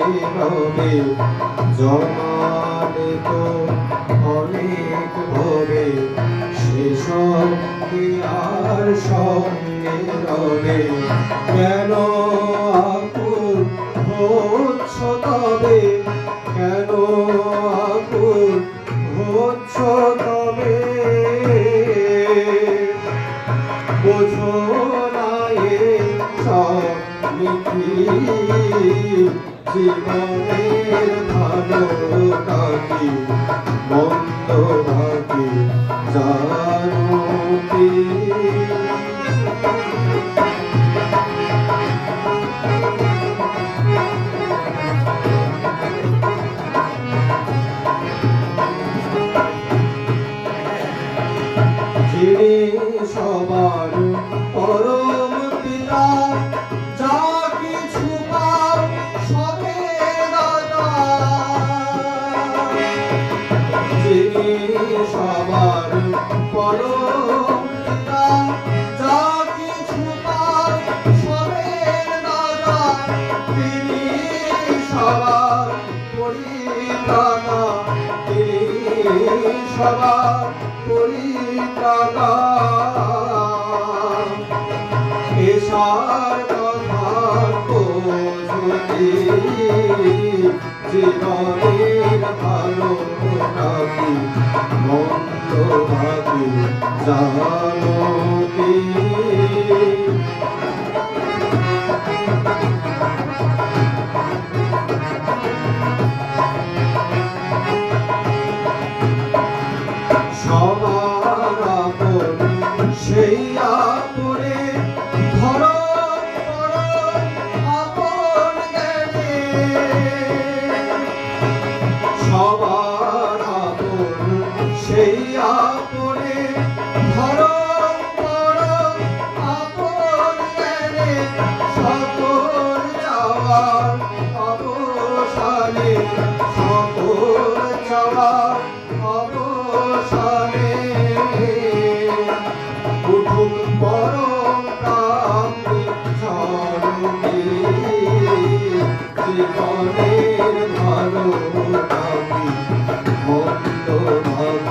রবে জমালে তো অনেক হবে সেসব আর সঙ্গে রবে? কেন আকুল হচ্ছ তবে? কেন আকুল হচ্ছ তবে? বোঝো না এ সব মিথি। জীবনের ভালো থাকি মন্দ ভাগে জানো যিনি সবার পরম যা কিছু পাও সবে দাতা তিনি সবার পরিত্রাতা তিনি সবার পরিত্রাতা এসার কথা জীবনের ভালো রাখি মন্দ ভাবি জানো কি সেই আপনে পরম প্রান্তি চরণে জীবনের ভালো ভাবি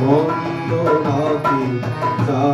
মন্দ ভাবি জানো